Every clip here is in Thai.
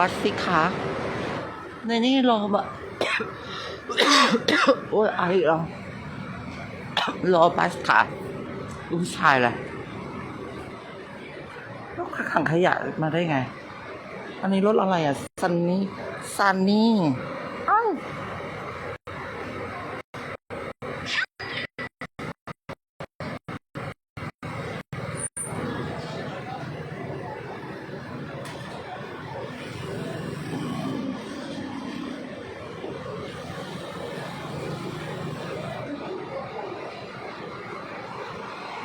ปัสสิคะในนี่รอแบบโอ้ยไออีกแล้วรอบัสค่ะลูกชายแหละแล้วขังขยะมาได้ไง อันนี้รถอะไรอะซันนี่ซันนี่อ้าว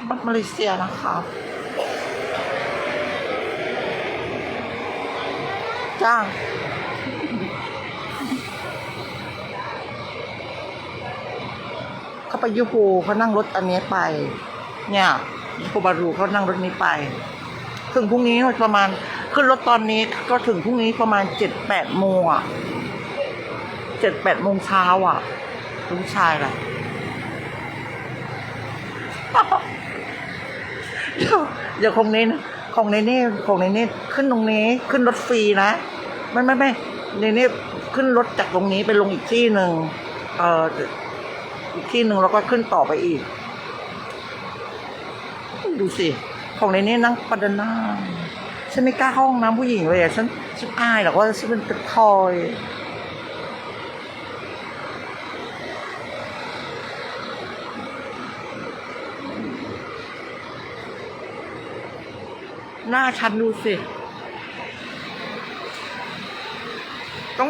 บัตมาเลเซียนะคะจ้าเขาไปยูโฮเขานั่งรถอันนี้ไป เนี่ยยูโฮบารูเขานั่งรถนี้ไป ถึงพรุ่งนี้ประมาณขึ้นรถตอนนี้ก็ถึงพรุ่งนี้ประมาณเจ็ดแปดโมงอะเจ็ดแปดโมงเช้าอะลูกชายแหละ เดี๋ยวเดี๋ยวคงนี้นคงในนี่คงในนี่ขึ้นตรงนี้ขึ้นรถฟรีนะไม่ไม่ไม่ในนี่ขึ้นรถจากตรงนี้ไปลงอีกที่หนึ่งเอ่ออีกที่หนึ่งแล้วก็ขึ้นต่อไปอีก ดูสิ ของในนี้นั่งปัดนาฉันไม่กล้าเข้าห้องน้ำผู้หญิงเลยอะฉันฉันอายหรอกว่าฉันเป็นกระทอย หน้าฉันดูสิ ต้อง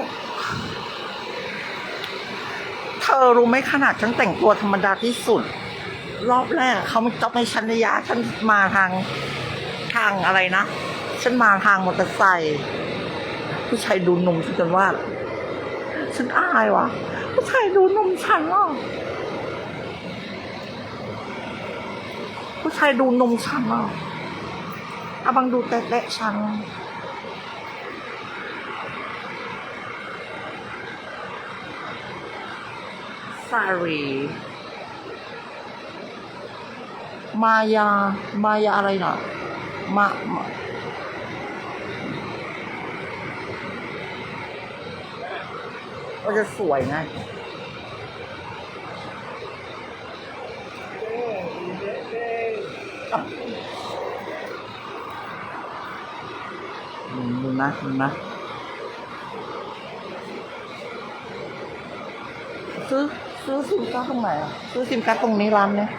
เธอรู้ไหมขนาดฉันแต่งตัวธรรมดาที่สุด รอบแรกเขาไม่ต้องให้ฉันระยะฉันมาทางทางอะไรนะ ฉันมาทางมอเตอร์ไซค์ผู้ชายดูนมฉันจนว่า ฉันอายวะผู้ชายดูนมฉันอะผู้ชายดูนมฉันอะ อาบังดูแตะๆฉันสารีมายา มายาอะไรนะมามาก็จะสวยไงอะ นะนะซื้อซื้อซิมการ์ดตรงไหนอะซื้อซิมการ์ดตรงนี้ร้านเนี้ย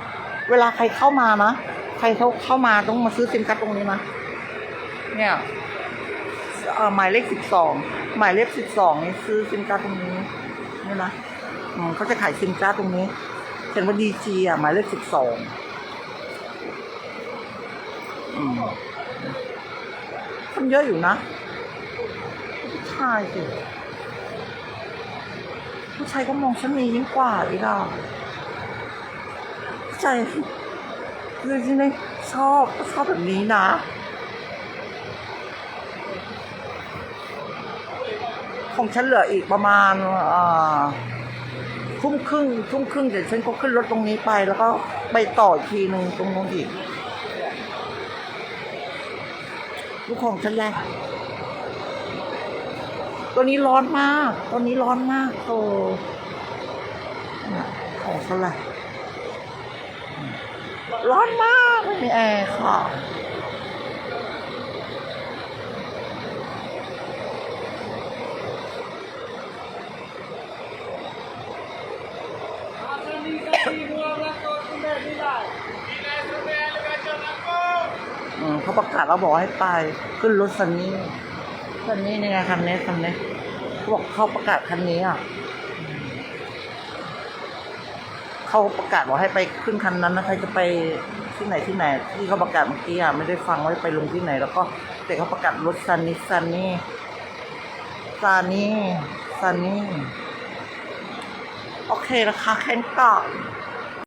เวลาใครเข้ามานะใครเขาเข้ามาต้องมาซื้อซิมการ์ดตรงนี้นะเนี่ยหมายเลขสิบสองหมายเลขสิบสองนี่ซื้อซิมการ์ดตรงนี้นี่นะเขาจะขายซิมการ์ดตรงนี้เขียนว่าดีจีอะหมายเลขสิบสองอืมคนเยอะอยู่นะ ชายสิผู้ชายก็มองฉันมียิ่งกว่าอีกอะผู้ชายคือที่นี่ชอบชอบแบบนี้นะของฉันเหลืออีกประมาณอ่าทุ่มครึ่งทุ่มครึ่งเดี๋ยวฉันก็ขึ้นรถตรงนี้ไป แล้วก็ไปต่ออีกทีหนึ่งตรงนู้นอีกลูกของฉันแหละ ตัวนี้ร้อนมาก ตัวนี้ร้อนมากโตเนี่ยของฉันแหละร้อนมากไม่มีแอร์ค่ะอืมเขาประกาศแล้วบอกให้ไป ขึ้นรถคันนี้ คันนี้นี่ไงคันนี้คันนี้เขาบอกเขาประกาศคันนี้อะเขาประกาศบอกให้ไปขึ้นคันนั้นนะใครจะไปที่ไหนที่ไหน ที่เขาประกาศเมื่อกี้อะไม่ได้ฟังว่าไปลงที่ไหน แล้วก็แต่เขาประกาศรถซันนี่ซันนี่ซันนี่ซันนี่โอเคราคาแค่นี้ก่อน